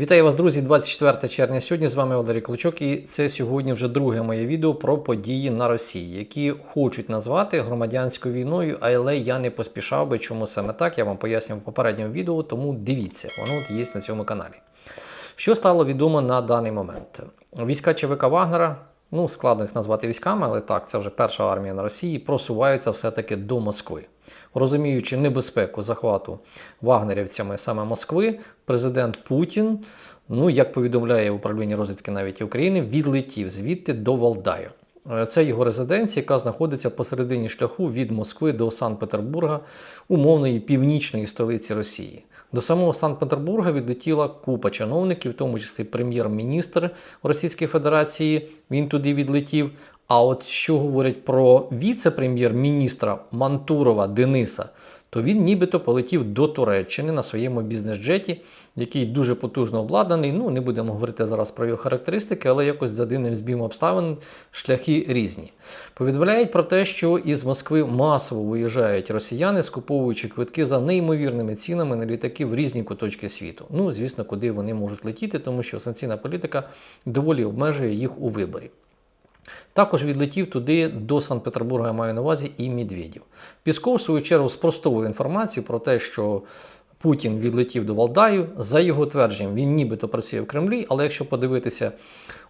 Вітаю вас, друзі, 24 червня. Сьогодні з вами Валерій Клочок, і це сьогодні вже друге моє відео про події на Росії, які хочуть назвати громадянською війною, але я не поспішав би, чому саме так. Я вам пояснював в попередньому відео, тому дивіться, воно от є на цьому каналі. Що стало відомо на даний момент? Війська ЧВК Вагнера, ну складно їх назвати військами, але так, це вже перша армія на Росії, просуваються все-таки до Москви. Розуміючи небезпеку захвату вагнерівцями саме Москви, президент Путін, ну як повідомляє управління розвідки навіть України, відлетів звідти до Валдаю. Е, Це його резиденція, яка знаходиться посередині шляху від Москви до Санкт-Петербурга, умовної північної столиці Росії. До самого Санкт-Петербурга відлетіла купа чиновників, в тому числі прем'єр-міністр Російської Федерації. Він туди відлетів. А от що говорять про віце-прем'єр-міністра Мантурова Дениса, то він нібито полетів до Туреччини на своєму бізнес-джеті, який дуже потужно обладнаний. Ну, не будемо говорити зараз про його характеристики, але якось за дивним збігом обставин шляхи різні. Повідомляють про те, що із Москви масово виїжджають росіяни, скуповуючи квитки за неймовірними цінами на літаки в різні куточки світу. Ну, звісно, куди вони можуть летіти, тому що санкційна політика доволі обмежує їх у виборі. Також відлетів туди до Санкт-Петербурга, я маю на увазі, і Медведєв. Пісков, в свою чергу, спростовує інформацію про те, що Путін відлетів до Валдаю. За його твердженням, він нібито працює в Кремлі, але якщо подивитися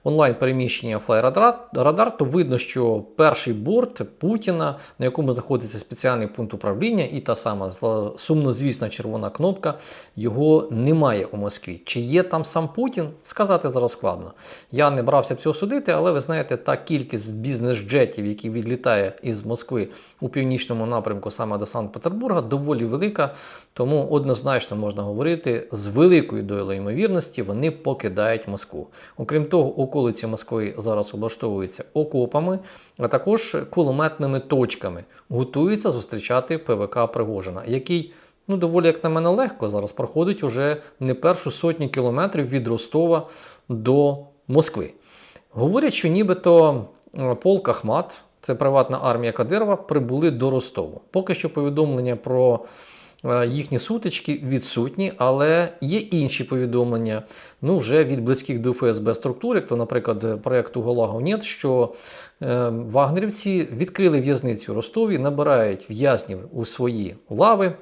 онлайн-переміщення Флайрадар, то видно, що перший борт Путіна, на якому знаходиться спеціальний пункт управління, і та сама сумнозвісна червона кнопка, його немає у Москві. Чи є там сам Путін? Сказати зараз складно. Я не брався цього судити, але ви знаєте, та кількість бізнес-джетів, які відлітає із Москви у північному напрямку саме до Санкт-Петербурга, доволі велика. Тому однозначно можна говорити, з великою долею ймовірності вони покидають Москву. Окрім того, околиці Москви зараз облаштовуються окопами, а також кулеметними точками. Готується зустрічати ПВК Пригожина, який ну доволі, як на мене, легко зараз проходить уже не першу сотню кілометрів від Ростова до Москви. Говорять, що нібито е, полк Ахмат, це приватна армія Кадирова, прибули до Ростову. Поки що повідомлення про їхні сутички відсутні, але є інші повідомлення, ну вже від близьких до ФСБ структур, як то, наприклад, проєкту Голаго Нет, що е, вагнерівці відкрили в'язницю Ростові, набирають в'язнів у свої лави.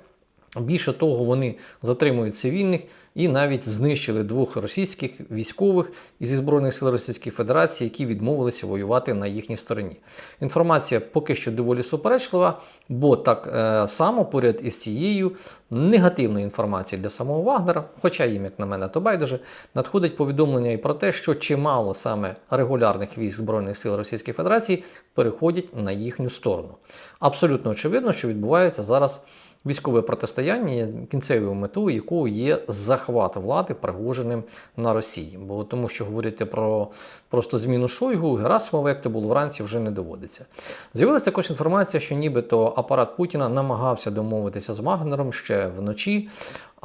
Більше того, вони затримують цивільних і навіть знищили двох російських військових зі Збройних сил Російської Федерації, які відмовилися воювати на їхній стороні. Інформація поки що доволі суперечлива, бо так е, само поряд із цією негативною інформацією для самого Вагнера, хоча їм, як на мене, то байдуже, надходить повідомлення і про те, що чимало саме регулярних військ Збройних сил Російської Федерації переходять на їхню сторону. Абсолютно очевидно, що відбувається зараз військове протистояння, кінцевою метою якого є захват влади Пригожиним на Росії. Бо тому, що говорити про просто зміну Шойгу, Герасимова, як то було вранці, вже не доводиться. З'явилася також інформація, що нібито апарат Путіна намагався домовитися з Вагнером ще вночі.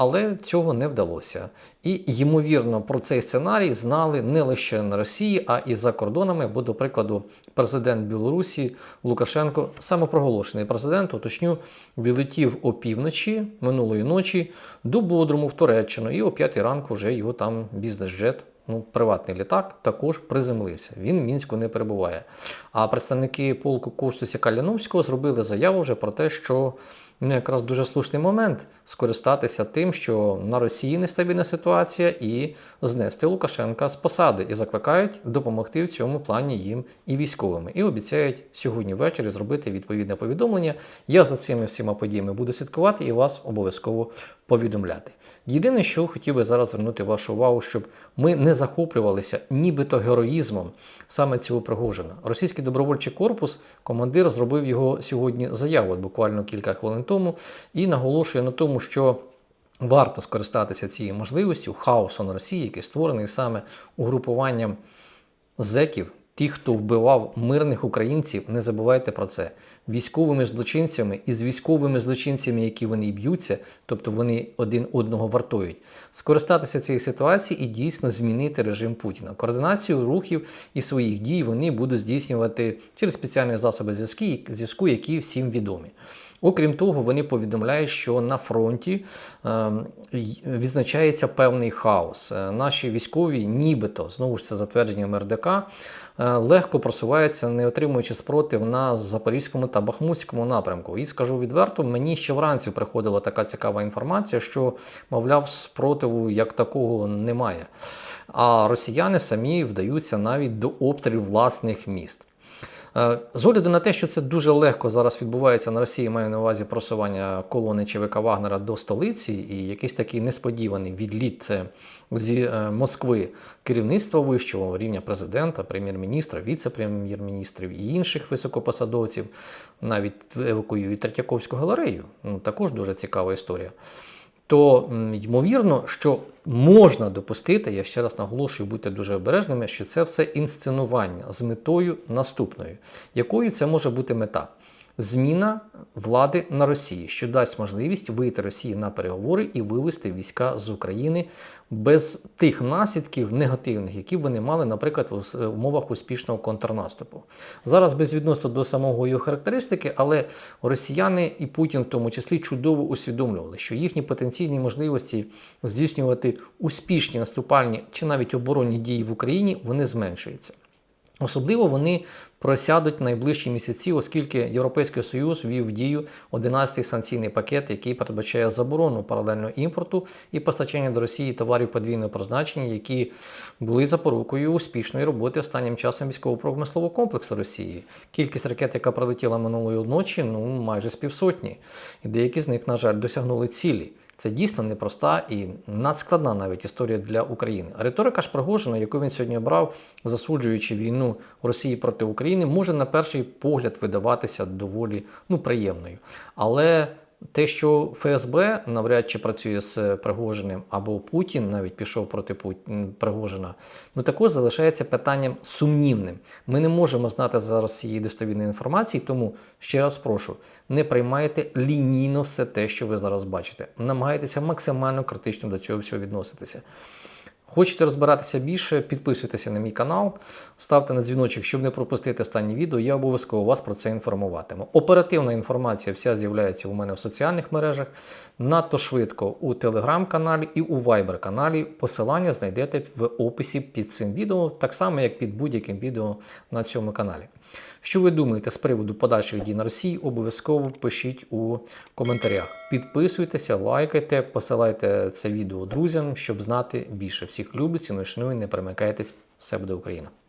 Але цього не вдалося. І, ймовірно, про цей сценарій знали не лише на Росії, а і за кордонами, бо, до прикладу, президент Білорусі Лукашенко, самопроголошений президент, уточню, відлетів опівночі минулої ночі до Бодруму в Туреччину, і о 5 ранку вже його там бізнес-джет. Ну, приватний літак також приземлився. Він в мінську не перебуває. А представники полку Костуся Каліновського зробили заяву вже про те, що ну, якраз дуже слушний момент скористатися тим, що на Росії нестабільна ситуація, і знести Лукашенка з посади, і закликають допомогти в цьому плані їм і військовими. І обіцяють сьогодні ввечері зробити відповідне повідомлення. Я за цими всіма подіями буду слідкувати і вас обов'язково повідомляти. Єдине, що хотів би зараз звернути вашу увагу, щоб ми не захоплювалися нібито героїзмом саме цього Пригожина. Російський добровольчий корпус, командир зробив його сьогодні заяву, буквально кілька хвилин тому, і наголошує на тому, що. Варто скористатися цією можливістю хаосу на Росії, який створений саме угрупуванням зеків, тих, хто вбивав мирних українців, не забувайте про це. Військовими злочинцями і з військовими злочинцями, які вони б'ються, тобто вони один одного вартують, скористатися цією ситуацією і дійсно змінити режим Путіна. Координацію рухів і своїх дій вони будуть здійснювати через спеціальні засоби зв'язку, які всім відомі. Окрім того, вони повідомляють, що на фронті е, відзначається певний хаос. Е, Наші військові, нібито, знову ж це затвердження МРДК, е, легко просуваються, не отримуючи спротив на Запорізькому та Бахмутському напрямку. І скажу відверто, мені ще вранці приходила така цікава інформація, що, мовляв, спротиву як такого немає. А росіяни самі вдаються навіть до обстрілів власних міст. Е, З огляду на те, що це дуже легко зараз відбувається на Росії, маю на увазі просування колони ЧВК Вагнера до столиці, і якийсь такий несподіваний відліт е, зі е, Москви керівництва вищого рівня президента, прем'єр-міністра, віце-прем'єр-міністрів і інших високопосадовців, навіть евакуюють Третьяковську галерею. Ну, також дуже цікава історія то ймовірно, що можна допустити, я ще раз наголошую, будьте дуже обережними, що це все інсценування з метою наступною. Якою це може бути мета? Зміна влади на Росії, що дасть можливість вийти Росії на переговори і вивести війська з України без тих наслідків негативних, які вони мали, наприклад, с- умовах успішного контрнаступу. Зараз безвідносно до самого його характеристики, але росіяни і Путін в тому числі чудово усвідомлювали, що їхні потенційні можливості здійснювати успішні наступальні чи навіть оборонні дії в Україні вони зменшуються. Особливо вони просядуть найближчі місяці, оскільки Європейський Союз ввів в дію 11-й санкційний пакет, який передбачає заборону паралельного імпорту і постачання до Росії товарів подвійного призначення, які були запорукою успішної роботи останнім часом військово-промислового комплексу Росії. Кількість ракет, яка прилетіла минулої ночі, ну майже з півсотні. І деякі з них, на жаль, досягнули цілі. Це дійсно непроста і надскладна навіть історія для України. Риторика ж Пригожина, яку він сьогодні обрав, засуджуючи війну Росії проти України, може на перший погляд видаватися доволі ну, приємною. Але те, що ФСБ навряд чи працює з Пригожиним, або Путін навіть пішов проти Пут- Пригожина, ну також залишається питанням сумнівним. Ми не можемо знати зараз цієї достовірної інформації, тому ще раз прошу, не приймайте лінійно все те, що ви зараз бачите. Намагайтеся максимально критично до цього всього відноситися. Хочете розбиратися більше, підписуйтеся на мій канал, ставте на дзвіночок, щоб не пропустити останні відео. Я обов'язково вас про це інформуватиму. Оперативна інформація вся з'являється у мене в соціальних мережах, надто швидко у телеграм-каналі і у вайбер-каналі. Посилання знайдете в описі під цим відео, так само як під будь-яким відео на цьому каналі. Що ви думаєте з приводу подальших дій на Росії? Обов'язково пишіть у коментарях. Підписуйтеся, лайкайте, посилайте це відео друзям, щоб знати більше. Всіх люблю, ціную, шаную, не перемикайтесь. Все буде Україна!